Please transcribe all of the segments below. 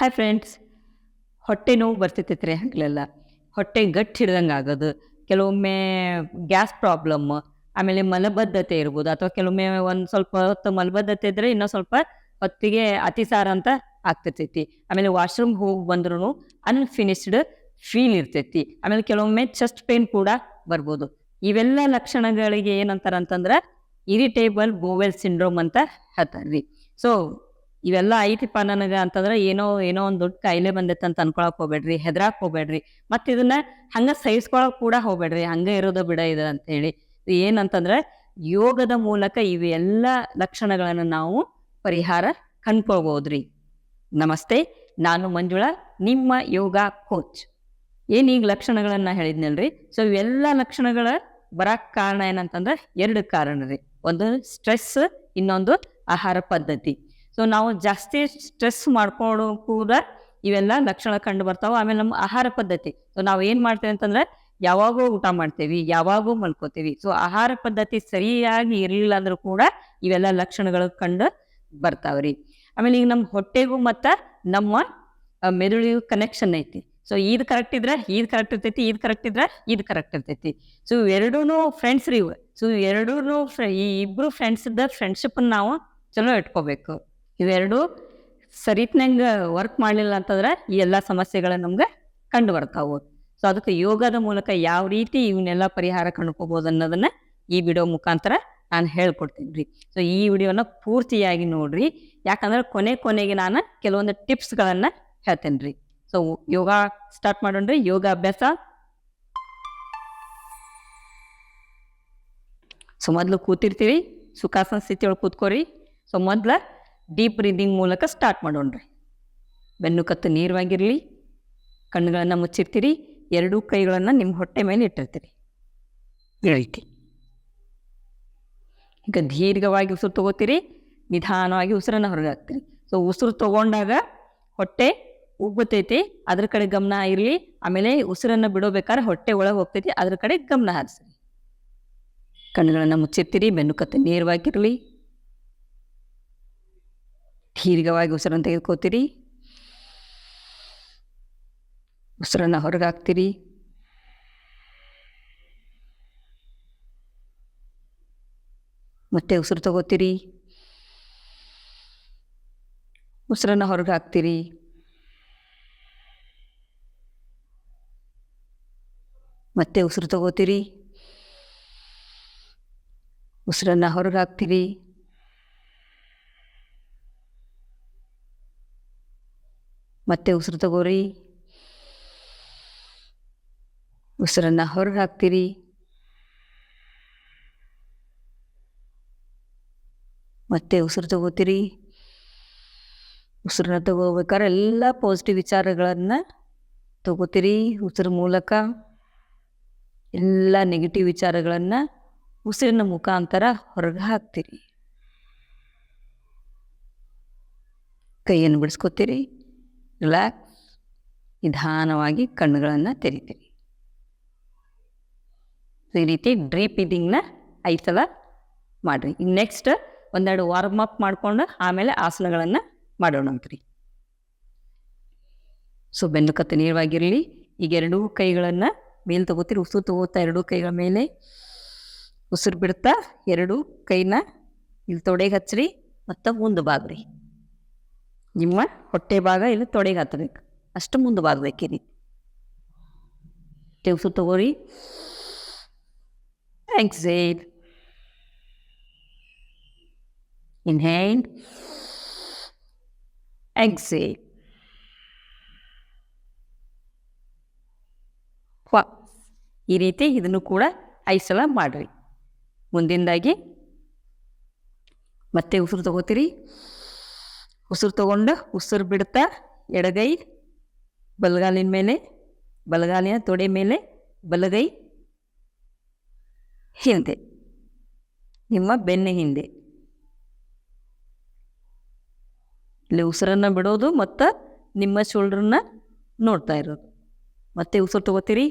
Hi friends ಹೊಟ್ಟೆ ನೋವು ಬರ್ತಿರ್ತೈತೆ ರೀ ಹಗಲೆಲ್ಲ ಹೊಟ್ಟೆ ಗಟ್ಟಿ ಹಿಡ್ದಂಗೆ ಆಗೋದು. ಕೆಲವೊಮ್ಮೆ ಗ್ಯಾಸ್ ಪ್ರಾಬ್ಲಮ್, ಆಮೇಲೆ ಮಲಬದ್ಧತೆ ಇರ್ಬೋದು. ಅಥವಾ ಕೆಲವೊಮ್ಮೆ ಒಂದು ಸ್ವಲ್ಪ ಹೊತ್ತು ಮಲಬದ್ಧತೆ ಇದ್ದರೆ ಇನ್ನೂ ಸ್ವಲ್ಪ ಹೊತ್ತಿಗೆ ಅತಿಸಾರ ಅಂತ ಆಗ್ತಿರ್ತೈತಿ. ಆಮೇಲೆ ವಾಶ್ರೂಮ್ ಹೋಗಿ ಬಂದ್ರೂ ಅನ್ಫಿನಿಶ್ಡ್ ಫೀಲ್ ಇರ್ತೈತಿ. ಆಮೇಲೆ ಕೆಲವೊಮ್ಮೆ ಚೆಸ್ಟ್ ಪೇನ್ ಕೂಡ ಬರ್ಬೋದು. ಇವೆಲ್ಲ ಲಕ್ಷಣಗಳಿಗೆ ಏನಂತಾರ ಅಂತಂದ್ರೆ ಇರಿಟೇಬಲ್ ಬೋವೆಲ್ ಸಿಂಡ್ರೋಮ್ ಅಂತ ಹೇಳ್ತಾರೆ ಸೊ ಇವೆಲ್ಲ ಐತಿಪ್ಪ ನನಗೆ ಅಂತಂದ್ರೆ ಏನೋ ಏನೋ ಒಂದು ದೊಡ್ಡ ಕಾಯಿಲೆ ಬಂದೈತೆ ಅಂತ ಅನ್ಕೊಳಕ್ ಹೋಗ್ಬೇಡ್ರಿ, ಹೆದ್ರಾಕ್ ಹೋಗ್ಬೇಡ್ರಿ. ಮತ್ತೆ ಇದನ್ನ ಹಂಗ ಸಹಿಸ್ಕೊಳಕ್ ಕೂಡ ಹೋಗ್ಬೇಡ್ರಿ, ಹಂಗ ಇರೋದು ಬಿಡ ಇದು ಅಂತ ಹೇಳಿ. ಏನಂತಂದ್ರೆ ಯೋಗದ ಮೂಲಕ ಇವೆಲ್ಲ ಲಕ್ಷಣಗಳನ್ನು ನಾವು ಪರಿಹಾರ ಕಂಡ್ಕೊಳ್ಬೋದ್ರಿ. ನಮಸ್ತೆ, ನಾನು ಮಂಜುಳಾ, ನಿಮ್ಮ ಯೋಗ ಕೋಚ್. ಏನ್ ಈಗ ಲಕ್ಷಣಗಳನ್ನ ಹೇಳಿದ್ನಲ್ರಿ? ಸೊ ಇವೆಲ್ಲ ಲಕ್ಷಣಗಳ ಬರಕ್ ಕಾರಣ ಏನಂತಂದ್ರೆ ಎರಡು ಕಾರಣ ರೀ. ಒಂದು ಸ್ಟ್ರೆಸ್, ಇನ್ನೊಂದು ಆಹಾರ ಪದ್ಧತಿ. ಸೊ ನಾವು ಜಾಸ್ತಿ ಸ್ಟ್ರೆಸ್ ಮಾಡ್ಕೊಂಡು ಕೂಡ ಇವೆಲ್ಲ ಲಕ್ಷಣ ಕಂಡು ಬರ್ತಾವೆ. ಆಮೇಲೆ ನಮ್ಮ ಆಹಾರ ಪದ್ಧತಿ. ಸೊ ನಾವು ಏನು ಮಾಡ್ತೇವೆ ಅಂತಂದ್ರೆ ಯಾವಾಗೋ ಊಟ ಮಾಡ್ತೇವೆ ಯಾವಾಗೋ ಮಲ್ಕೋತೀವಿ. ಸೊ ಆಹಾರ ಪದ್ಧತಿ ಸರಿಯಾಗಿ ಇರಲಿಲ್ಲ ಅಂದ್ರೂ ಕೂಡ ಇವೆಲ್ಲ ಲಕ್ಷಣಗಳು ಕಂಡು ಬರ್ತಾವ್ರಿ. ಆಮೇಲೆ ಈಗ ನಮ್ಮ ಹೊಟ್ಟೆಗೂ ಮತ್ತು ನಮ್ಮ ಮೆದುಳಿಗೂ ಕನೆಕ್ಷನ್ ಐತಿ. ಸೊ ಇದು ಕರೆಕ್ಟ್ ಇದ್ರೆ ಇದು ಕರೆಕ್ಟ್ ಇರ್ತೈತಿ ಇದು ಕರೆಕ್ಟ್ ಇದ್ರೆ ಇದು ಕರೆಕ್ಟ್ ಇರ್ತೈತಿ. ಸೊ ಎರಡೂ ಫ್ರೆಂಡ್ಸ್ ರೀ ಸೊ ಎರಡೂ ಈ ಇಬ್ರು ಫ್ರೆಂಡ್ಸ್ ಫ್ರೆಂಡ್ಶಿಪ್ ನಾವು ಚಲೋ ಇಟ್ಕೋಬೇಕು. ಇವೆರಡು ಸರಿತ್ನಂಗೆ ವರ್ಕ್ ಮಾಡಲಿಲ್ಲ ಅಂತಂದ್ರೆ ಈ ಎಲ್ಲ ಸಮಸ್ಯೆಗಳು ನಮ್ಗೆ ಕಂಡು ಬರ್ತಾವು ಸೊ ಅದಕ್ಕೆ ಯೋಗದ ಮೂಲಕ ಯಾವ ರೀತಿ ಇವನ್ನೆಲ್ಲ ಪರಿಹಾರ ಕಂಡುಕೋಬಹುದು ಅನ್ನೋದನ್ನ ಈ ವಿಡಿಯೋ ಮುಖಾಂತರ ನಾನು ಹೇಳ್ಕೊಡ್ತೀನಿ. ರೀ ಸೊ ಈ ವಿಡಿಯೋನ ಪೂರ್ತಿಯಾಗಿ ನೋಡ್ರಿ. ಯಾಕಂದ್ರೆ ಕೊನೆ ಕೊನೆಗೆ ನಾನು ಕೆಲವೊಂದು ಟಿಪ್ಸ್ಗಳನ್ನ ಹೇಳ್ತೇನೆ ರೀ ಸೊ ಯೋಗ ಸ್ಟಾರ್ಟ್ ಮಾಡೋಣ್ರಿ. ಯೋಗ ಅಭ್ಯಾಸ. ಸೊ ಮೊದಲು ಕೂತಿರ್ತೀವಿ ಸುಖಾಸನ ಸ್ಥಿತಿಯೊಳಗೆ ಕೂತ್ಕೋರಿ. ಸೊ ಮೊದಲ ಡೀಪ್ ಬ್ರೀದಿಂಗ್ ಮೂಲಕ ಸ್ಟಾರ್ಟ್ ಮಾಡೋಣ್ರಿ. ಬೆನ್ನು ಕತ್ತು ನೀರವಾಗಿರಲಿ, ಕಣ್ಣುಗಳನ್ನು ಮುಚ್ಚಿರ್ತೀರಿ, ಎರಡೂ ಕೈಗಳನ್ನು ನಿಮ್ಮ ಹೊಟ್ಟೆ ಮೇಲೆ ಇಟ್ಟಿರ್ತೀರಿ. ಇಳಿತಿ ಈಗ ದೀರ್ಘವಾಗಿ ಉಸಿರು ತಗೋತೀರಿ, ನಿಧಾನವಾಗಿ ಉಸಿರನ್ನು ಹೊರಗೆ ಹಾಕ್ತೀರಿ. ಸೊ ಉಸಿರು ತಗೊಂಡಾಗ ಹೊಟ್ಟೆ ಉಬ್ಬತೈತಿ ಅದ್ರ ಕಡೆ ಗಮನ ಇರಲಿ, ಆಮೇಲೆ ಉಸಿರನ್ನು ಬಿಡೋಬೇಕಾದ್ರೆ ಹೊಟ್ಟೆ ಒಳಗೆ ಹೋಗ್ತೈತಿ, ಅದ್ರ ಕಡೆ ಗಮನ ಹರಿಸ್ರಿ. ಕಣ್ಣುಗಳನ್ನು ಮುಚ್ಚಿರ್ತೀರಿ, ಬೆನ್ನು ಕತ್ತು ನೇರವಾಗಿರಲಿ. ದೀರ್ಘವಾಗಿ ಉಸಿರನ್ನು ತೆಗೆದುಕೋತೀರಿ. ಉಸಿರನ್ನು ಹೊರಗೆ ಹಾಕ್ತೀರಿ ಮತ್ತೆ ಉಸಿರು ತಗೋತೀರಿ. ಉಸಿರನ್ನು ಹೊರಗೆ ಹಾಕ್ತೀರಿ ಮತ್ತೆ ಉಸಿರು ತಗೋತೀರಿ. ಉಸಿರನ್ನು ಹೊರಗೆ ಹಾಕ್ತೀರಿ ಮತ್ತೆ ಉಸಿರು ತಗೋರಿ. ಉಸಿರನ್ನು ಹೊರಗೆ ಹಾಕ್ತೀರಿ. ಮತ್ತೆ ಉಸಿರು ತಗೋತೀರಿ. ಉಸಿರನ್ನ ತಗೋಬೇಕಾದ್ರೆ ಎಲ್ಲ ಪಾಸಿಟಿವ್ ವಿಚಾರಗಳನ್ನು ತಗೋತೀರಿ. ಉಸಿರು ಮೂಲಕ ಎಲ್ಲ ನೆಗೆಟಿವ್ ವಿಚಾರಗಳನ್ನು ಉಸಿರಿನ ಮುಖಾಂತರ ಹೊರಗೆ ಹಾಕ್ತೀರಿ. ಕೈಯನ್ನು ಬಿಡಿಸ್ಕೊತೀರಿ. ರಿಲ್ಯಾಕ್ಸ್ ನಿಧಾನವಾಗಿ ಕಣ್ಣುಗಳನ್ನು ತೆರಿತೀರಿ ಸೊ, ಈ ರೀತಿ ಡ್ರೀಪ್ ಇದಿಂಗ್ನ ಐದು ಸಲ ಮಾಡಿರಿ. ನೆಕ್ಸ್ಟ್ ಒಂದೆರಡು ವಾರ್ಮ್ ಅಪ್ ಮಾಡಿಕೊಂಡು ಆಮೇಲೆ ಆಸನಗಳನ್ನು ಮಾಡೋಣ ಅಂತ ರೀ ಸೊ, ಬೆನ್ನು ಕತ್ತು ನೇರವಾಗಿರಲಿ. ಈಗ ಎರಡೂ ಕೈಗಳನ್ನು ಮೇಲೆ ತಗೋತೀರಿ, ಉಸಿರು ತಗೋತಾ ಎರಡೂ ಕೈಗಳ ಮೇಲೆ. ಉಸಿರು ಬಿಡ್ತಾ ಎರಡೂ ಕೈನ ಇಲ್ಲಿ ತೊಡೆಗೆ ಹಚ್ಚಿರಿ ಮತ್ತು ಮುಂದೆ ಬಾಗ್ರಿ. ನಿಮ್ಮ ಹೊಟ್ಟೆ ಭಾಗ ಇಲ್ಲಿ ತೊಡೆಗೆ ಹತ್ತಬೇಕು ಅಷ್ಟು ಮುಂದೆ ಬಾಗ್ಬೇಕು ಈ ರೀತಿ. ಉಸಿರು ತಗೋರಿ. ಎಕ್ಸೇಲ್ ಇನ್ಹೇಲ್ ಎಕ್ಸೇಲ್ ವಾ ಈ ರೀತಿ ಇದನ್ನು ಕೂಡ ಐದು ಸಲ ಮಾಡಿರಿ. ಮುಂದಿಂದಾಗಿ ಮತ್ತೆ ಉಸಿರು ತಗೋತೀರಿ. ಉಸಿರು ತಗೊಂಡು ಉಸಿರು ಬಿಡ್ತಾ ಎಡಗೈ, ಬಲಗಾಲಿನ ಮೇಲೆ, ಬಲಗಾಲಿನ ತೊಡೆ ಮೇಲೆ, ಬಲಗೈ ಹಿಂದೆ. ನಿಮ್ಮ ಬೆನ್ನ ಹಿಂದೆ. ಇಲ್ಲಿ ಉಸಿರನ್ನು ಬಿಡೋದು ಮತ್ತು ನಿಮ್ಮ ಶೋಲ್ಡ್ರನ್ನ ನೋಡ್ತಾ ಇರೋದು. ಮತ್ತೆ ಉಸಿರು ತಗೋತೀರಿ.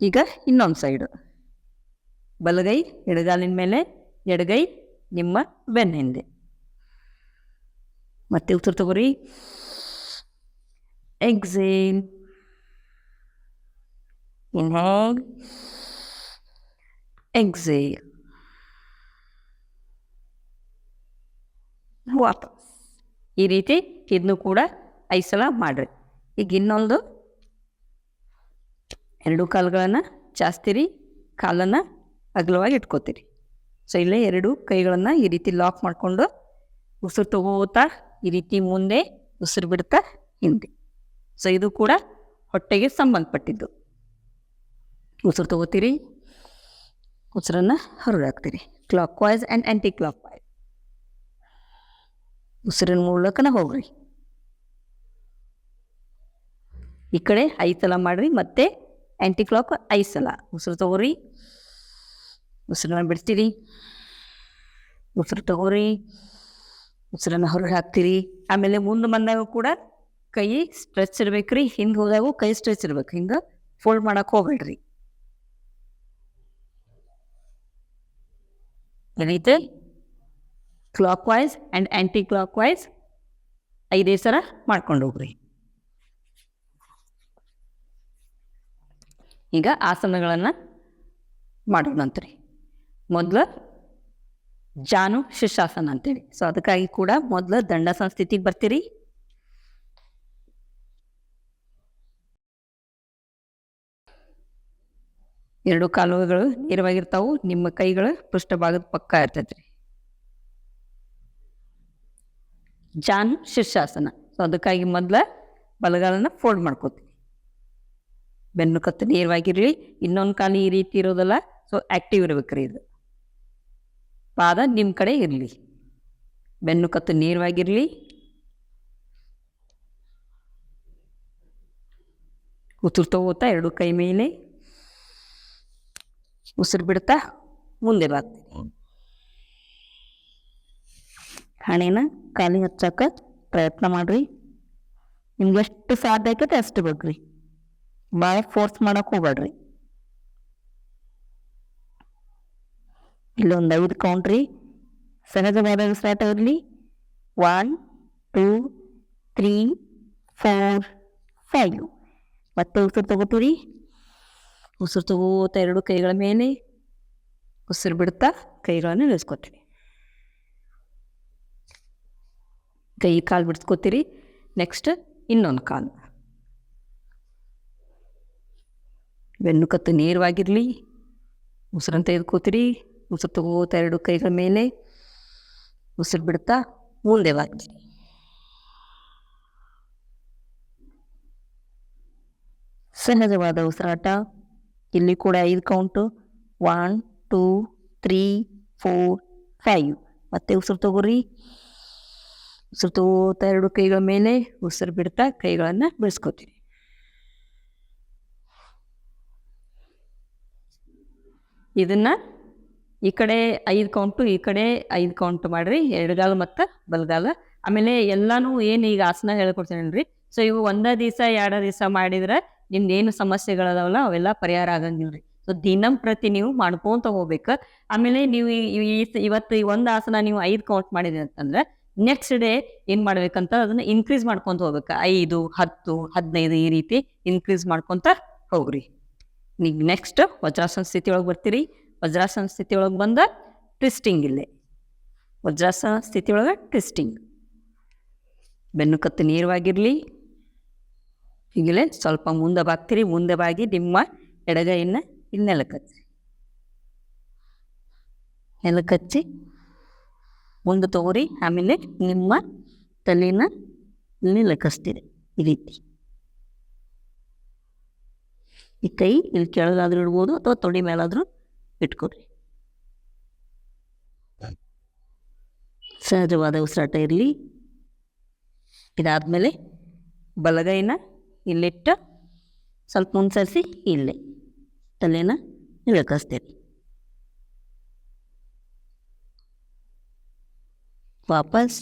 ಈಗ ಇನ್ನೊಂದು ಸೈಡು. ಬಲಗೈ, ಎಡಗಾಲಿನ ಮೇಲೆ, ಎಡಗೈ, ನಿಮ್ಮ ಬೆನ್ನ ಹಿಂದೆ. ಮತ್ತೆ ಉತ್ತರ ತಗೋರಿ. ಎಕ್ಸೇನ್ exhale. ವಾಪಸ್. ಈ ರೀತಿ ಇದನ್ನು ಕೂಡ ಐದು ಸಲ ಮಾಡಿರಿ. ಈಗ ಇನ್ನೊಂದು. ಎರಡು ಕಾಲುಗಳನ್ನು ಜಾಸ್ತಿರಿ ಕಾಲನ್ನು ಅಗಲವಾಗಿ ಇಟ್ಕೋತೀರಿ. ಸೊ ಇಲ್ಲೇ ಎರಡು ಕೈಗಳನ್ನು ಈ ರೀತಿ ಲಾಕ್ ಮಾಡಿಕೊಂಡು ಉಸಿರು ತಗೋತಾ ಈ ರೀತಿ ಮುಂದೆ ಉಸಿರು ಬಿಡ್ತಾ ಹಿಂದೆ. ಸೊ ಇದು ಕೂಡ ಹೊಟ್ಟೆಗೆ ಸಂಬಂಧಪಟ್ಟಿದ್ದು. ಉಸಿರು ತಗೋತೀರಿ, ಉಸಿರನ್ನು ಹೊರಗಾಕ್ತೀರಿ clockwise and anticlockwise ಉಸಿರಿನ ಮೂಲಕನ ಹೋಗ್ರಿ. ಈ ಕಡೆ ಐದು ಸಲ ಮಾಡಿರಿ, ಮತ್ತೆ ಆ್ಯಂಟಿ ಕ್ಲಾಕ್ ಐದು ಸಲ. ಉಸಿರು ತಗೋರಿ, ಉಸಿರನ್ನ ಬಿಡ್ತೀರಿ. ಉಸಿರು ತಗೋರಿ ಉಸಿರನ್ನ ಹೊರಗೆ ಹಾಕ್ತೀರಿ. ಆಮೇಲೆ ಮುಂದೆ ಬಂದಾಗ ಕೂಡ ಕೈ ಸ್ಟ್ರೆಚ್ ಇರ್ಬೇಕ್ರಿ. ಹಿಂದೆ ಹೋದಾಗೂ ಕೈ ಸ್ಟ್ರೆಚ್ ಇರ್ಬೇಕು. ಹಿಂಗೆ ಫೋಲ್ಡ್ ಮಾಡಕ್ಕೆ ಹೋಗ್ಬೇಡ್ರಿ. ಏನೈತೆ? Clockwise and anticlockwise ಐದೇ ಸರ ಮಾಡ್ಕೊಂಡು ಹೋಗ್ರಿ. ಈಗ ಆಸನಗಳನ್ನು ಮಾಡೋಣಂತ್ರಿ. ಮೊದಲು ಜಾನು ಶಿಶಾಸನ ಅಂತೇಳಿ. ಸೊ ಅದಕ್ಕಾಗಿ ಕೂಡ ಮೊದಲು ದಂಡ ಸಂಸ್ಥಿತಿಗೆ ಬರ್ತೀರಿ. ಎರಡು ಕಾಲುವೆಗಳು ನೇರವಾಗಿರ್ತಾವು, ನಿಮ್ಮ ಕೈಗಳು ಪೃಷ್ಠಭಾಗದ ಪಕ್ಕ ಇರ್ತೈತೆ ರೀ ಜಾನು ಶಿರ್ಷಾಸನ ಸೊ ಅದಕ್ಕಾಗಿ ಮೊದಲ ಬಲಗಾಲನ ಫೋಲ್ಡ್ ಮಾಡ್ಕೋತೀವಿ. ಬೆನ್ನು ಕತ್ತು ನೇರವಾಗಿರಲಿ, ಇನ್ನೊಂದು ಕಾಲು ಈ ರೀತಿ ಇರೋದಲ್ಲ ಸೊ ಆಕ್ಟಿವ್ ಇರ್ಬೇಕ್ರಿ ಇದು. ಪಾದ ನಿಮ್ಮ ಕಡೆ ಇರಲಿ. ಬೆನ್ನು ಕತ್ತು ನೇರವಾಗಿರಲಿ. ಉಸಿರು ತಗೋತಾ ಎರಡು ಕೈ ಮೇಲೆ. ಉಸಿರು ಬಿಡ್ತಾ ಮುಂದೆ ಬರ್ತೀನಿ ಹಣೆನ ಕಾಲಿಗೆ ಹಚ್ಚಕ್ಕೆ ಪ್ರಯತ್ನ ಮಾಡಿರಿ. ನಿಮ್ಗೆ ಎಷ್ಟು ಸಾಧ್ಯ ಆಕೈತೆ ಅಷ್ಟು ಬಿಡ್ರಿ. ಭಾಳ ಫೋರ್ಸ್ ಮಾಡೋಕೆ ಹೋಗ್ಬೇಡ್ರಿ. ಇಲ್ಲೊಂದು ಐದು ಕೌಂಟ್ರಿ ಸಹಜವಾದ ಸ್ಟಾರ್ಟ್ ಆಗಲಿ. One two three four five ಮತ್ತೆ ಉಸಿರು ತಗೋತೀರಿ. ಉಸಿರು ತಗೋತ ಎರಡು ಕೈಗಳ ಮೇಲೆ. ಉಸಿರು ಬಿಡ್ತಾ ಕೈಗಳನ್ನು ಇಳಿಸ್ಕೊತೀರಿ. ಕೈ ಕಾಲು ಬಿಡಿಸ್ಕೊತೀರಿ. ನೆಕ್ಸ್ಟ್ ಇನ್ನೊಂದು ಕಾಲು. ಬೆನ್ನು ಕತ್ತು ನೇರವಾಗಿರಲಿ. ಉಸಿರನ್ನು ತೆಗೆದುಕೋತೀರಿ. ಉಸಿರು ತಗೋತ ಎರಡು ಕೈಗಳ ಮೇಲೆ. ಉಸಿರು ಬಿಡ್ತಾ ಮುಂದೆ ಬಾಕಿ ಸಹಜವಾದ ಉಸಿರಾಟ. ಇಲ್ಲಿ ಕೂಡ ಐದು count one two three four five ಮತ್ತೆ ಉಸಿರು ತಗೋರಿ. ಉಸಿರು ತಗೋತಾ ಎರಡು ಕೈಗಳ ಮೇಲೆ. ಉಸಿರು ಬಿಡ್ತಾ ಕೈಗಳನ್ನು ಬೆಳೆಸ್ಕೋತೀರಿ ಇದನ್ನು ಈ ಕಡೆ ಐದು ಕೌಂಟು ಈ ಕಡೆ ಐದು ಕೌಂಟ್ ಮಾಡಿರಿ ಎಡಗಾಲ ಮತ್ತು ಬಲಗಾಲ ಆಮೇಲೆ ಎಲ್ಲಾನು ಏನು ಈಗ ಆಸನ ಹೇಳ್ಕೊಡ್ತೇನೆ ಸೊ ಇವು ಒಂದೇ ದಿವಸ, ಎರಡು ದಿವಸ ಮಾಡಿದ್ರೆ ನಿಮ್ದು ಏನು ಸಮಸ್ಯೆಗಳದಾವಲ್ಲ, ಅವೆಲ್ಲ ಪರಿಹಾರ ಆಗಂಗಿಲ್ಲ ರೀ ಸೊ ದಿನಂಪ್ರತಿ ನೀವು ಮಾಡ್ಕೊಂತ ಹೋಗ್ಬೇಕು. ಆಮೇಲೆ ನೀವು ಈ- ಇವತ್ತು ಈ ಒಂದು ಆಸನ ನೀವು ಐದು ಕೌಂಟ್ ಮಾಡಿದ್ರಿ ಅಂತಂದ್ರೆ ನೆಕ್ಸ್ಟ್ ಡೇ ಏನು ಮಾಡ್ಬೇಕಂತ ಅದನ್ನ ಇನ್ಕ್ರೀಸ್ ಮಾಡ್ಕೊಂತ ಹೋಗ್ಬೇಕು. ಐದು, ಹತ್ತು, ಹದಿನೈದು ಈ ರೀತಿ ಇನ್ಕ್ರೀಸ್ ಮಾಡ್ಕೊಂತ ಹೋಗ್ರಿ. ನೀವು ನೆಕ್ಸ್ಟ್ ವಜ್ರಾಸನ ಸ್ಥಿತಿ ಒಳಗೆ ಬರ್ತೀರಿ. ವಜ್ರಾಸನ ಸ್ಥಿತಿ ಒಳಗೆ ಬಂದ ಟ್ವಿಸ್ಟಿಂಗ್ ಇಲ್ಲೇ. ವಜ್ರಾಸನ ಸ್ಥಿತಿ ಒಳಗೆ ಟ್ವಿಸ್ಟಿಂಗ್. ಬೆನ್ನು ಕತ್ತು ನೇರವಾಗಿರಲಿ. ಸ್ವಲ್ಪ ಮುಂದೆ ಬಾಗ್ತೀರಿ, ಮುಂದೆ ಬಾಗಿ ನಿಮ್ಮ ಎಡಗೈಯನ್ನು ಇಲ್ಲಿ ನೆಲಕತ್ತಿ ನೆಲಕಚ್ಚಿ ಮುಂದೆ ತಗೋರಿ ಆಮೇಲೆ ನಿಮ್ಮ ತಲೆನ ಇಲ್ಲಿ ಲಕ್ಕಸ್ತೀರಿ ಈ ರೀತಿ. ಈ ಕೈ ಇಲ್ಲಿ ಕೆಳಗಾದ್ರೂ ಇಡ್ಬೋದು ಅಥವಾ ತೊಡೆ ಮೇಲಾದರೂ ಇಟ್ಕೊರಿ ಸಹಜವಾದ ಉಸಿರಾಟ ಇರಲಿ. ಇದಾದಮೇಲೆ ಬಲಗೈನ ಇಲ್ಲಿಟ್ಟು ಸ್ವಲ್ಪ ಮುನ್ಸರಿಸಿ ಇಲ್ಲಿ ತಲೆನ ಇಳಕಿಸ್ತೀರಿ. ವಾಪಸ್.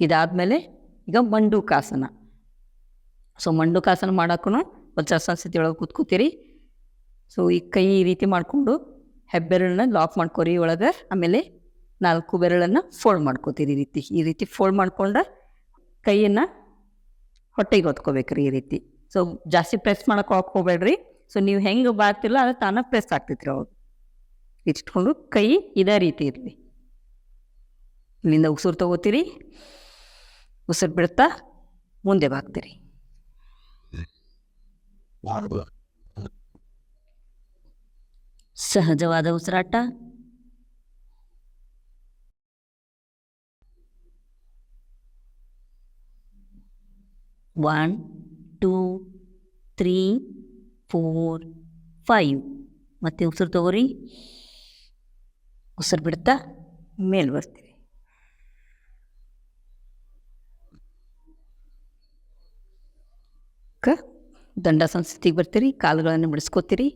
ಇದಾದಮೇಲೆ ಈಗ ಮಂಡೂಕಾಸನ. ಸೊ ಮಂಡುಕಾಸನ ಮಾಡೋಕ್ಕೂ ವಜ್ರಾಸನ ಸ್ಥಿತಿ ಒಳಗೆ ಕೂತ್ಕೋತೀರಿ. ಸೊ ಈ ಕೈ ಈ ರೀತಿ ಮಾಡಿಕೊಂಡು ಹೆಬ್ಬೆರಳನ್ನ ಲಾಕ್ ಮಾಡ್ಕೋರಿ ಒಳಗೆ. ಆಮೇಲೆ ನಾಲ್ಕು ಬೆರಳನ್ನು ಫೋಲ್ಡ್ ಮಾಡ್ಕೋತೀರಿ ಈ ರೀತಿ. ಈ ರೀತಿ ಫೋಲ್ಡ್ ಮಾಡ್ಕೊಂಡ ಕೈಯನ್ನು ಹೊಟ್ಟೆಗೆ ಹೊತ್ಕೋಬೇಕ್ರಿ ಈ ರೀತಿ. ಸೊ ಜಾಸ್ತಿ ಪ್ರೆಸ್ ಮಾಡಕ್ಕೆ ಹೋಗ್ಬೇಡ್ರಿ. ಸೊ ನೀವು ಹೆಂಗೆ ಬಾರ್ತಿಲ್ಲ ಅದು ತಾನ ಪ್ರೆಸ್ ಆಗ್ತೈತ್ರಿ ಅವಾಗ. ಇಟ್ಕೊಂಡು ಕೈ ಇದೇ ರೀತಿ ಇರಲಿ. ಇಲ್ಲಿಂದ ಉಸಿರು ತಗೋತೀರಿ. ಉಸಿರು ಬಿಡ್ತಾ ಮುಂದೆ ಬಾಗ್ತೀರಿ. ಸಹಜವಾದ ಉಸಿರಾಟ. One two three four five ಮತ್ತೆ ಉಸಿರು ತಗೋರಿ. ಉಸಿರು ಬಿಡ್ತಾ ಮೇಲೆ ಬರ್ತೀವಿ ಕ? ದಂಡಾಸನ ಸ್ಥಿತಿಗೆ ಬರ್ತೀರಿ, ಕಾಲುಗಳನ್ನು ಬಿಡಿಸ್ಕೋತೀರಿ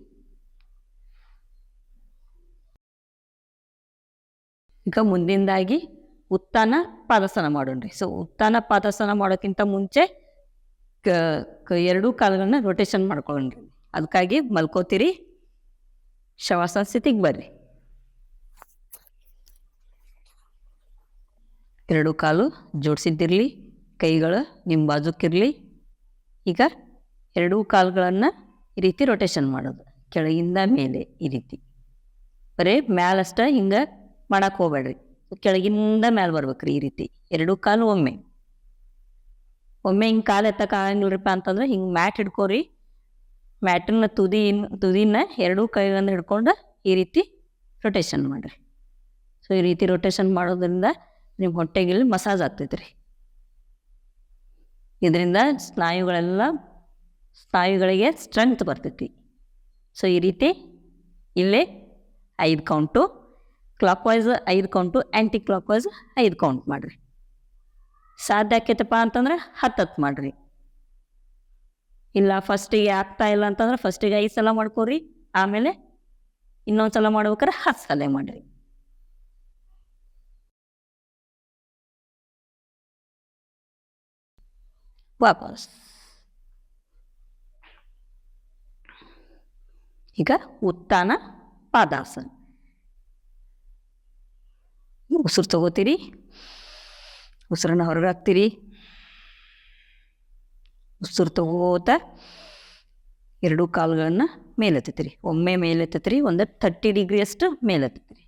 ಈಗ ಮುಂದಿಂದಾಗಿ ಉತ್ತಾನ ಪಾದಾಸನ ಮಾಡೋಣ್ರಿ. ಸೊ ಉತ್ತಾನ ಪಾದಾಸನ ಮಾಡೋಕ್ಕಿಂತ ಮುಂಚೆ ಕ ಕ ಎರಡೂ ಕಾಲುಗಳನ್ನ ರೊಟೇಷನ್ ಮಾಡ್ಕೊಳ್ಳೋಣ್ರಿ. ಅದಕ್ಕಾಗಿ ಮಲ್ಕೋತೀರಿ. ಶವಾಸನ ಸ್ಥಿತಿಗೆ ಬರ್ರಿ. ಎರಡು ಕಾಲು ಜೋಡಿಸಿದ್ದಿರಲಿ, ಕೈಗಳು ನಿಮ್ಮ ಬಾಜುಕ್ಕಿರಲಿ. ಈಗ ಎರಡೂ ಕಾಲುಗಳನ್ನು ಈ ರೀತಿ ರೊಟೇಷನ್ ಮಾಡೋದು. ಕೆಳಗಿಂದ ಮೇಲೆ ಈ ರೀತಿ. ಬರೀ ಮ್ಯಾಲಷ್ಟ ಹಿಂಗೆ ಮಾಡಕ್ಕೆ ಹೋಗ್ಬೇಡ್ರಿ. ಕೆಳಗಿಂದ ಮ್ಯಾಲೆ ಬರ್ಬೇಕ್ರಿ ಈ ರೀತಿ. ಎರಡೂ ಕಾಲು ಒಮ್ಮೆ. ಒಮ್ಮೆ ಹಿಂಗೆ ಕಾಲು ಎತ್ತಕ್ಕೆ ಆಗಂಗಿಲ್ರಿಪ್ಪ ಅಂತಂದ್ರೆ ಹಿಂಗೆ ಮ್ಯಾಟ್ ಹಿಡ್ಕೋರಿ. ಮ್ಯಾಟನ್ನ ತುದಿ, ತುದಿನ ಎರಡೂ ಕೈಗಳನ್ನು ಹಿಡ್ಕೊಂಡು ಈ ರೀತಿ ರೊಟೇಷನ್ ಮಾಡಿರಿ. ಸೊ ಈ ರೀತಿ ರೊಟೇಷನ್ ಮಾಡೋದ್ರಿಂದ ನಿಮ್ಮ ಹೊಟ್ಟೆಗೆ ಇಲ್ಲಿ ಮಸಾಜ್ ಆಗ್ತೈತೆ ರೀ ಇದರಿಂದ ಸ್ನಾಯುಗಳೆಲ್ಲ ಸ್ನಾಯುಗಳಿಗೆ ಸ್ಟ್ರೆಂತ್ ಬರ್ತೈತಿ. ಸೊ ಈ ರೀತಿ ಇಲ್ಲೇ ಐದು ಕೌಂಟು ಕ್ಲಾಕ್ ವೈಸ್ ಐದು ಕೌಂಟು ಆ್ಯಂಟಿ ಕ್ಲಾಕ್ ವೈಸ್ ಐದು ಕೌಂಟ್ ಮಾಡಿರಿ. ಸಾಧ್ಯ ಆಕೈತಪ್ಪ ಅಂತಂದ್ರೆ ಹತ್ತು ಹತ್ತು ಮಾಡಿರಿ. ಇಲ್ಲ ಫಸ್ಟಿಗೆ ಆಗ್ತಾ ಇಲ್ಲ ಅಂತಂದ್ರೆ ಫಸ್ಟಿಗೆ ಐದು ಸಲ ಮಾಡ್ಕೋರಿ, ಆಮೇಲೆ ಇನ್ನೊಂದು ಸಲ ಮಾಡ್ಬೇಕಾದ್ರೆ ಹತ್ತು ಸಲ ಮಾಡಿರಿ. ವಾಪಸ್. ಈಗ ಉತ್ತಾನ ಪಾದಾಸನ. ಉಸಿರು ತಗೋತೀರಿ. ಉಸಿರನ್ನ ಹೊರಗೆ ಹಾಕ್ತೀರಿ. ಉಸಿರು ತಗೋತ ಎರಡೂ ಕಾಲುಗಳನ್ನು ಮೇಲೆತ್ತೀರಿ ಒಮ್ಮೆ ಮೇಲೆತ್ತೀರಿ ಒಂದು ಥರ್ಟಿ ಡಿಗ್ರಿಯಷ್ಟು ಮೇಲೆತ್ತೀರಿ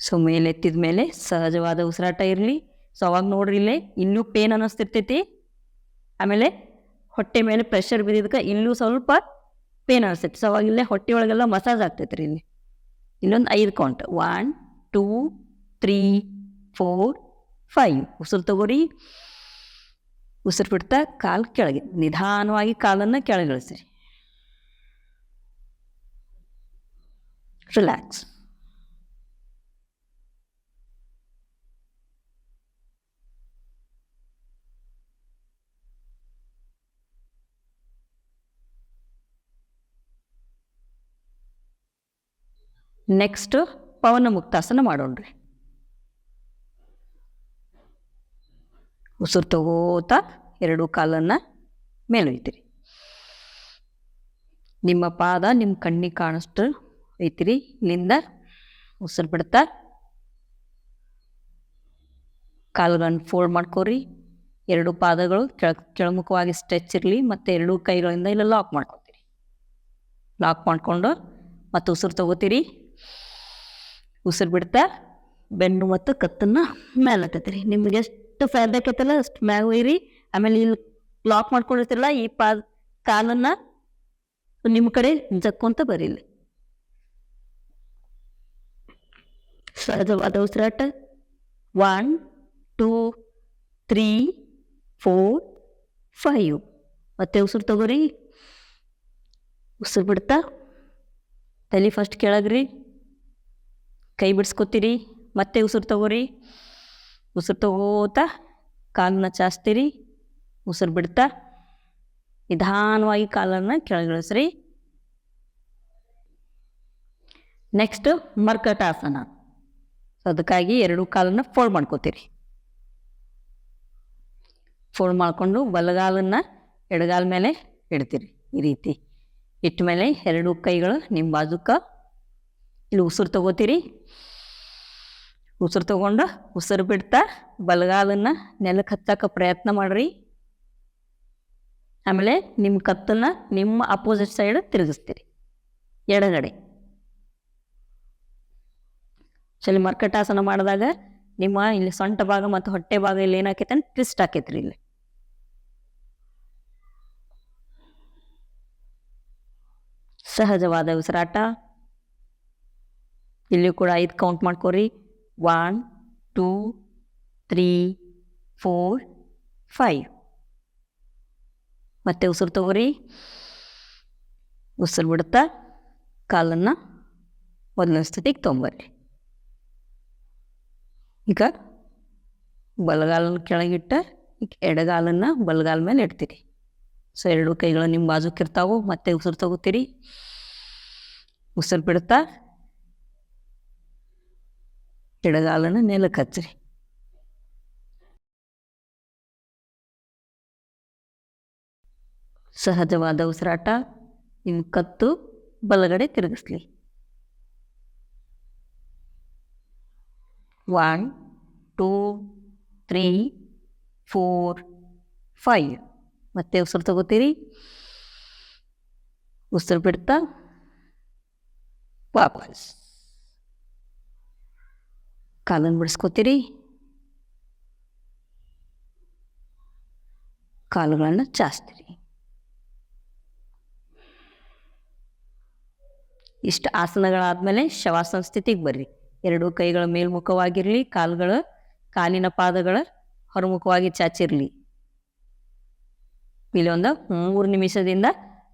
ಸೊ ಮೇಲೆತ್ತಿದ ಮೇಲೆ ಸಹಜವಾದ ಉಸಿರಾಟ ಇರಲಿ. ಸೊ ಅವಾಗ ನೋಡ್ರಿ ಇಲ್ಲೇ ಇನ್ನೂ ಪೇನ್ ಅನ್ನಿಸ್ತಿರ್ತೈತಿ. ಆಮೇಲೆ ಹೊಟ್ಟೆ ಮೇಲೆ ಪ್ರೆಷರ್ ಬಿದ್ದಿದ್ದಕ್ಕೆ ಇನ್ನೂ ಸ್ವಲ್ಪ ಪೇನ್ ಅನಿಸ್ತೈತಿ? ಸೊ ಅವಾಗ ಇಲ್ಲೇ ಹೊಟ್ಟೆ ಒಳಗೆಲ್ಲ ಮಸಾಜ್ ಆಗ್ತೈತೆ ರೀ ಇಲ್ಲಿ. ಇನ್ನೊಂದು ಐದು count one two three four five ಉಸಿರು ತಗೋರಿ. ಉಸಿರು ಬಿಡ್ತಾ ಕಾಲು ಕೆಳಗೆ. ನಿಧಾನವಾಗಿ ಕಾಲನ್ನು ಕೆಳಗಿಳಿಸಿರಿ. ರಿಲ್ಯಾಕ್ಸ್ ನೆಕ್ಸ್ಟ್ ಪವನ ಮುಕ್ತಾಸನ ಮಾಡೋಣ್ರಿ. ಉಸಿರು ತಗೋತ ಎರಡೂ ಕಾಲನ್ನು ಮೇಲೊಯ್ತೀರಿ. ನಿಮ್ಮ ಪಾದ ನಿಮ್ಮ ಕಣ್ಣಿಗೆ ಕಾಣಿಸ್ತು ಐತಿರಿ. ಇಲ್ಲಿಂದ ಉಸಿರು ಬಿಡ್ತಾ ಕಾಲುಗಳನ್ನು ಫೋಲ್ಡ್ ಮಾಡ್ಕೋರಿ. ಎರಡು ಪಾದಗಳು ಕೆಳ ಕೆಳಮುಖವಾಗಿ ಸ್ಟ್ರೆಚ್ ಇರಲಿ ಮತ್ತು ಎರಡೂ ಕೈಗಳಿಂದ ಇಲ್ಲ ಲಾಕ್ ಮಾಡ್ಕೊತೀರಿ. ಲಾಕ್ ಮಾಡಿಕೊಂಡು ಮತ್ತು ಉಸಿರು ತಗೋತೀರಿ. ಉಸಿರು ಬಿಡ್ತಾ ಬೆನ್ನು ಮತ್ತು ಕತ್ತನ್ನು ಮೇಲೆ ರೀ ನಿಮ್ಗೆ ಎಷ್ಟು ಫೈದಾ ಆಕೈತಲ್ಲ ಅಷ್ಟು ಮ್ಯಾಗ ಒಯ್ಯಿರಿ ಆಮೇಲೆ ಇಲ್ಲಿ ಲಾಕ್ ಮಾಡ್ಕೊಂಡಿರ್ತಿರಲ್ಲ, ಈ ಪಾ ಕಾಲನ್ನು ನಿಮ್ಮ ಕಡೆ ಜಕ್ಕೊಂತ ಬರೀಲಿ. ಸಹಜವಾದ ಉಸಿರಾಟ. One two three four five ಮತ್ತೆ ಉಸಿರು ತಗೋರಿ. ಉಸಿರು ಬಿಡ್ತಾ ತಲೆ ಫಸ್ಟ್ ಕೆಳಗ್ರಿ. ಕೈ ಬಿಡಿಸ್ಕೊತೀರಿ, ಮತ್ತೆ ಉಸಿರು ತಗೋರಿ. ಉಸಿರು ತಗೋತಾ ಕಾಲನ್ನ ಚಾಚ್ತೀರಿ, ಉಸಿರು ಬಿಡ್ತಾ ನಿಧಾನವಾಗಿ ಕಾಲನ್ನು ಕೆಳಗಿಳಿಸ್ರಿ. ನೆಕ್ಸ್ಟ್ ಮರ್ಕಟಾಸನ. ಅದಕ್ಕಾಗಿ ಎರಡು ಕಾಲನ್ನು ಫೋಲ್ಡ್ ಮಾಡ್ಕೋತೀರಿ. ಫೋಲ್ಡ್ ಮಾಡಿಕೊಂಡು ಬಲಗಾಲನ್ನು ಎಡಗಾಲ ಮೇಲೆ ಇಡ್ತೀರಿ. ಈ ರೀತಿ ಇಟ್ಟ ಮೇಲೆ ಎರಡು ಕೈಗಳು ನಿಮ್ಮ ಬಾಜುಕ ಇಲ್ಲಿ ಉಸಿರು ತಗೋತೀರಿ. ಉಸಿರು ತಗೊಂಡು ಉಸಿರು ಬಿಡ್ತಾ ಬಲಗಾಲನ್ನು ನೆಲಕ್ಕೆ ಹತ್ತಕ್ಕೆ ಪ್ರಯತ್ನ ಮಾಡ್ರಿ. ಆಮೇಲೆ ನಿಮ್ಮ ಕತ್ತನ್ನು ನಿಮ್ಮ ಅಪೋಸಿಟ್ ಸೈಡ್ ತಿರುಗಿಸ್ತೀರಿ. ಎಡಗಡೆ. ಚಲಿ ಮರ್ಕಟಾಸನ ಮಾಡಿದಾಗ ನಿಮ್ಮ ಇಲ್ಲಿ ಸೊಂಟ ಭಾಗ ಮತ್ತು ಹೊಟ್ಟೆ ಭಾಗ ಇಲ್ಲಿ ಏನಾಕೈತೆ ಅಂತ ಟ್ವಿಸ್ಟ್ ಆಕೈತ್ರಿ ಇಲ್ಲಿ. ಸಹಜವಾದ ಉಸಿರಾಟ. ಇಲ್ಲಿ ಕೂಡ ಐದು count ಮಾಡ್ಕೋರಿ. One two three four five ಮತ್ತೆ ಉಸಿರು ತಗೋರಿ. ಉಸಿರು ಬಿಡುತ್ತಾ ಕಾಲನ್ನು ಮೊದಲನೇ ಸ್ಥಿತಿಗೆ ತೊಗೊಂಬರ್ರಿ ಈಗ ಬಲಗಾಲನ ಕೆಳಗಿಟ್ಟ ಈಗ ಎಡಗಾಲನ್ನು ಬಲಗಾಲ ಮೇಲೆ ಇಡ್ತೀರಿ. ಸೊ ಎರಡು ಕೈಗಳು ನಿಮ್ಮ ಬಾಜುಕ್ಕಿರ್ತಾವೋ ಮತ್ತೆ ಉಸಿರು ತಗೋತೀರಿ. ಉಸಿರು ಬಿಡುತ್ತಾ ಎಡಗಾಲನ್ನು ನೆಲಕ್ಕೆ ಹಚ್ಚಿರಿ ಸಹಜವಾದ ಉಸಿರಾಟ ನಿಮ್ಮ ಕತ್ತು, ಬಲಗಡೆ ತಿರುಗಿಸ್ಲಿ. One two three four five ಮತ್ತೆ ಉಸಿರು ತಗೋತೀರಿ. ಉಸಿರು ಬಿಡ್ತಾ ವಾಪಸ್. ಕಾಲನ್ನು ಬಿಡಿಸ್ಕೋತೀರಿ? ಕಾಲುಗಳನ್ನು ಚಾಸ್ತೀರಿ ಇಷ್ಟು ಆಸನಗಳಾದಮೇಲೆ ಶವಾಸನ ಸ್ಥಿತಿಗೆ ಬರ್ರಿ. ಎರಡು ಕೈಗಳ ಮೇಲ್ಮುಖವಾಗಿರಲಿ, ಕಾಲುಗಳು ಕಾಲಿನ ಪಾದಗಳ ಹೊರಮುಖವಾಗಿ ಚಾಚಿರಲಿ. ಇಲ್ಲಿ ಒಂದು ಮೂರು ನಿಮಿಷದಿಂದ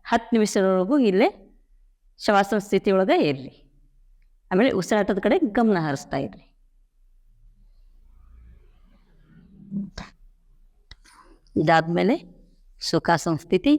ಹತ್ತು ನಿಮಿಷದವರೆಗೂ ಇಲ್ಲೇ ಶವಾಸನ ಸ್ಥಿತಿಯೊಳಗೆ ಇರ್ರಿ. ಆಮೇಲೆ ಉಸಿರಾಟದ ಕಡೆ ಗಮನ ಹರಿಸ್ತಾ ಇರ್ರಿ. ಇದಾದ್ಮೇಲೆ ಸುಖ ಸಂಸ್ಥಿತಿ.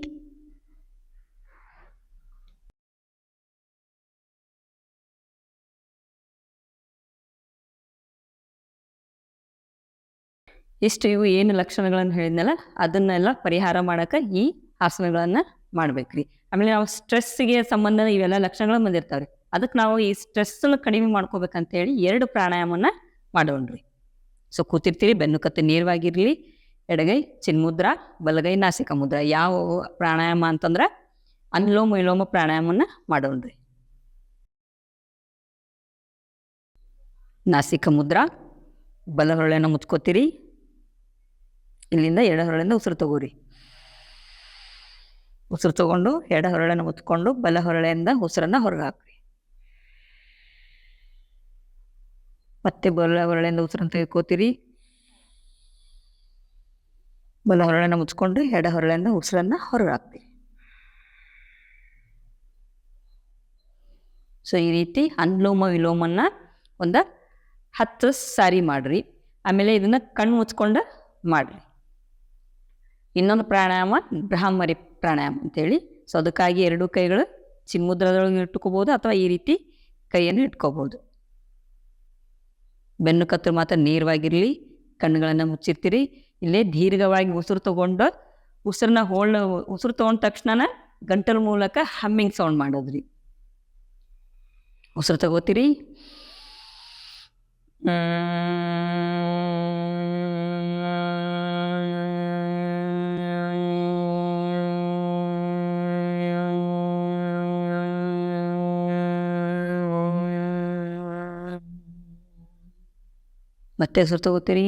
ಇಷ್ಟು ಇವು ಏನು ಲಕ್ಷಣಗಳನ್ನು ಹೇಳಿದ್ನಲ್ಲ, ಅದನ್ನೆಲ್ಲ ಪರಿಹಾರ ಮಾಡೋಕೆ ಈ ಆಸನಗಳನ್ನು ಮಾಡ್ಬೇಕ್ರಿ. ಆಮೇಲೆ ನಾವು ಸ್ಟ್ರೆಸ್ಸಿಗೆ ಸಂಬಂಧ ಇವೆಲ್ಲ ಲಕ್ಷಣಗಳು ಬಂದಿರ್ತಾವ್ರಿ. ಅದಕ್ಕೆ ನಾವು ಈ ಸ್ಟ್ರೆಸ್ಸನ್ನು ಕಡಿಮೆ ಮಾಡ್ಕೋಬೇಕಂತೇಳಿ ಎರಡು ಪ್ರಾಣಾಯಾಮನ ಮಾಡೋಣ್ರಿ. ಸೊ ಕೂತಿರ್ತೀರಿ, ಬೆನ್ನು ಕತ್ತು ನೇರವಾಗಿರಲಿ ಎಡಗೈ, ಚಿನ್ಮುದ್ರ, ಬಲಗೈ, ನಾಸಿಕ ಮುದ್ರ ಯಾವ ಪ್ರಾಣಾಯಾಮ ಅಂತಂದ್ರೆ ಅನುಲೋಮ, ವಿಲೋಮ ಪ್ರಾಣಾಯಾಮನ ಮಾಡೋಣ್ರಿ. ನಾಸಿಕ ಮುದ್ರ, ಬಲ ಹೊರಳೆನ ಮುಚ್ಕೋತೀರಿ ಇಲ್ಲಿಂದ ಎಡ ಹೊರಳೆಯಿಂದ ಉಸಿರು ತಗೋರಿ. ಉಸಿರು ತಗೊಂಡು ಎಡ ಹೊರಳೆನ ಮುಚ್ಕೊಂಡು ಬಲ ಹೊರಳೆಯಿಂದ ಉಸಿರನ್ನ ಹೊರಗೆ ಹಾಕ್ರಿ ಮತ್ತೆ ಬಲ ಹೊರಳೆಯಿಂದ ಉಸಿರನ್ನ ತೆಗೆದುಕೋತೀರಿ ಬಲ ಹೊರಳನ್ನು ಮುಚ್ಕೊಂಡ್ರೆ ಎಡ ಹೊರಳೆಯಿಂದ ಉಸಿರನ್ನು ಹೊರಳಾಗ್ತೀವಿ ಸೊ ಈ ರೀತಿ ಅನ್ಲೋಮ ವಿಲೋಮನ್ನ ಒಂದು ಹತ್ತು ಸಾರಿ ಮಾಡಿರಿ. ಆಮೇಲೆ ಇದನ್ನು ಕಣ್ಣು ಮುಚ್ಕೊಂಡು ಮಾಡ್ರಿ. ಇನ್ನೊಂದು ಪ್ರಾಣಾಯಾಮ, ಬ್ರಹ್ಮರಿ ಪ್ರಾಣಾಯಾಮ ಅಂತೇಳಿ. ಸೊ ಅದಕ್ಕಾಗಿ ಎರಡು ಕೈಗಳು ಚಿನ್ಮುದ್ರದೊಳಗೆ ಇಟ್ಕೋಬೋದು ಅಥವಾ ಈ ರೀತಿ ಕೈಯನ್ನು ಇಟ್ಕೋಬೋದು ಬೆನ್ನು ಕತ್ತರು ಮಾತ್ರ ನೇರವಾಗಿರಲಿ, ಕಣ್ಣುಗಳನ್ನು ಮುಚ್ಚಿರ್ತೀರಿ. ಇಲ್ಲೇ ದೀರ್ಘವಾಗಿ ಉಸಿರು ತಗೊಂಡು ಉಸಿರನ್ನ ಹೋಳ್ ಉಸಿರು ತಗೊಂಡ ತಕ್ಷಣ ಗಂಟಲ ಮೂಲಕ ಹಮ್ಮಿಂಗ್ ಸೌಂಡ್ ಮಾಡೋದ್ರಿ. ಉಸಿರು ತಗೋತೀರಿ. ಮತ್ತೆ ಉಸಿರು ತಗೋತೀರಿ.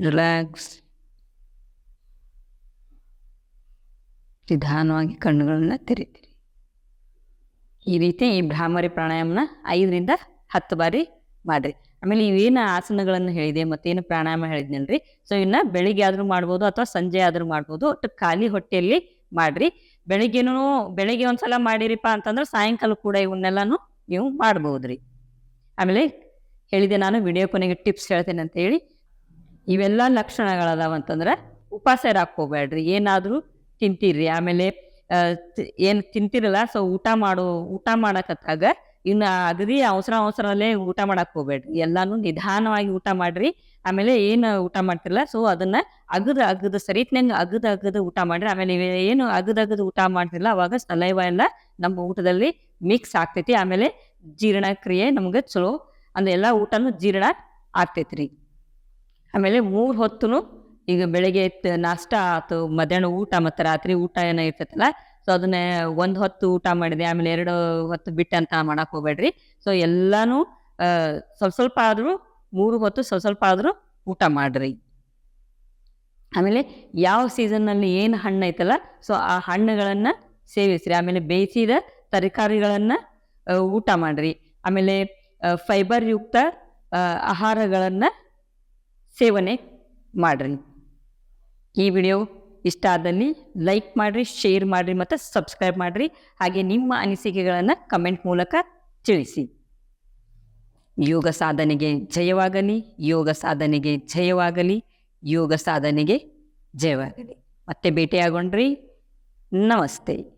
ರಿಲ್ಯಾಕ್ಸ್ ನಿಧಾನವಾಗಿ ಕಣ್ಣುಗಳನ್ನ ತೆರಿತೀರಿ ಈ ರೀತಿ ಈ ಭ್ರಾಮರಿ ಪ್ರಾಣಾಯಾಮನ ಐದರಿಂದ ಹತ್ತು ಬಾರಿ ಮಾಡಿರಿ. ಆಮೇಲೆ ಇವೇನು ಆಸನಗಳನ್ನು ಹೇಳಿದೆ, ಮತ್ತೇನು ಪ್ರಾಣಾಯಾಮ ಹೇಳಿದ್ನಲ್ರಿ. ಸೊ ಇನ್ನು ಬೆಳಿಗ್ಗೆ ಆದರೂ ಮಾಡ್ಬೋದು ಅಥವಾ ಸಂಜೆ ಆದರೂ ಮಾಡ್ಬೋದು. ಒಟ್ಟು ಖಾಲಿ ಹೊಟ್ಟೆಯಲ್ಲಿ ಮಾಡ್ರಿ. ಬೆಳಿಗ್ಗೆನೂ, ಬೆಳಿಗ್ಗೆ ಒಂದ್ಸಲ ಮಾಡಿರಿಪ್ಪ ಅಂತಂದ್ರೆ ಸಾಯಂಕಾಲ ಕೂಡ ಇವನ್ನೆಲ್ಲಾನು ನೀವು ಮಾಡ್ಬೋದ್ರಿ. ಆಮೇಲೆ ಹೇಳಿದೆ ನಾನು, ವಿಡಿಯೋ ಕೊನೆಗೆ ಟಿಪ್ಸ್ ಹೇಳ್ತೇನೆ ಅಂತ ಹೇಳಿ ಇವೆಲ್ಲ ಲಕ್ಷಣಗಳದಾವ ಅಂತಂದ್ರೆ ಉಪವಾಸ ಇರಾಕೋಬೇಡ್ರಿ ಏನಾದರೂ ತಿಂತೀರಿ. ಆಮೇಲೆ ಏನು ತಿಂತಿರಲ್ಲ ಸೊ ಊಟ ಮಾಡೋ, ಊಟ ಮಾಡಕತ್ತಾಗ ಇನ್ನು ಅಗದಿ ಅವಸರ ಅವಸರಲ್ಲೇ ಊಟ ಮಾಡಕ್ ಹೋಗ್ಬೇಡ್ರಿ. ಎಲ್ಲಾನು ನಿಧಾನವಾಗಿ ಊಟ ಮಾಡ್ರಿ. ಆಮೇಲೆ ಏನು ಊಟ ಮಾಡ್ತಿರಲ್ಲ ಸೊ ಅದನ್ನ ಅಗದ ಅಗದ ಸರಿತ್ನಂಗೆ ಅಗದ ಅಗದ ಊಟ ಮಾಡ್ರಿ. ಆಮೇಲೆ ಏನು ಅಗದ ಅಗದ ಊಟ ಮಾಡ್ತಿಲ್ಲ. ಅವಾಗ ಸಲೈವ ಎಲ್ಲ ನಮ್ಮ ಊಟದಲ್ಲಿ ಮಿಕ್ಸ್ ಆಗ್ತೈತಿ. ಆಮೇಲೆ ಜೀರ್ಣಕ್ರಿಯೆ ನಮ್ಗೆ ಚಲೋ ಅಂದ್ರೆ ಎಲ್ಲ ಊಟನೂ ಜೀರ್ಣ ಆಗ್ತೈತ್ರಿ. ಆಮೇಲೆ ಮೂರು ಹೊತ್ತು ಈಗ ಬೆಳಗ್ಗೆ ನಾಷ್ಟ ಆತು, ಮಧ್ಯಾಹ್ನ ಊಟ ಮತ್ತು ರಾತ್ರಿ ಊಟ ಏನೋ ಇರ್ತೈತಲ್ಲ ಸೊ ಅದನ್ನೇ ಒಂದು ಹೊತ್ತು ಊಟ ಮಾಡಿದೆ. ಆಮೇಲೆ ಎರಡು ಹೊತ್ತು ಬಿಟ್ಟು ಅಂತ ಮಾಡಕ್ ಹೋಗ್ಬೇಡ್ರಿ. ಸೊ ಎಲ್ಲಾನು ಸ್ವಲ್ಪ ಸ್ವಲ್ಪ ಆದರೂ, ಮೂರು ಹೊತ್ತು ಸ್ವಲ್ಪ ಸ್ವಲ್ಪ ಆದರೂ ಊಟ ಮಾಡ್ರಿ. ಆಮೇಲೆ ಯಾವ ಸೀಸನ್ನಲ್ಲಿ ಏನು ಹಣ್ಣು ಐತಲ್ಲ, ಸೊ, ಆ ಹಣ್ಣುಗಳನ್ನು ಸೇವಿಸ್ರಿ. ಆಮೇಲೆ ಬೇಯಿಸಿದ ತರಕಾರಿಗಳನ್ನು ಊಟ ಮಾಡ್ರಿ. ಆಮೇಲೆ ಫೈಬರ್ ಯುಕ್ತ ಆಹಾರಗಳನ್ನು ಸೇವನೆ ಮಾಡ್ರಿ. ಈ ವಿಡಿಯೋ ಇಷ್ಟ ಆದಲ್ಲಿ ಲೈಕ್ ಮಾಡಿರಿ ಶೇರ್ ಮಾಡಿರಿ ಮತ್ತು ಸಬ್ಸ್ಕ್ರೈಬ್ ಮಾಡಿರಿ. ಹಾಗೆ ನಿಮ್ಮ ಅನಿಸಿಕೆಗಳನ್ನು ಕಮೆಂಟ್ ಮೂಲಕ ತಿಳಿಸಿ. ಯೋಗ ಸಾಧನೆಗೆ ಜಯವಾಗಲಿ, ಯೋಗ ಸಾಧನೆಗೆ ಜಯವಾಗಲಿ, ಯೋಗ ಸಾಧನೆಗೆ ಜಯವಾಗಲಿ. ಮತ್ತೆ ಭೇಟಿಯಾಗೊಂಡ್ರಿ ನಮಸ್ತೆ.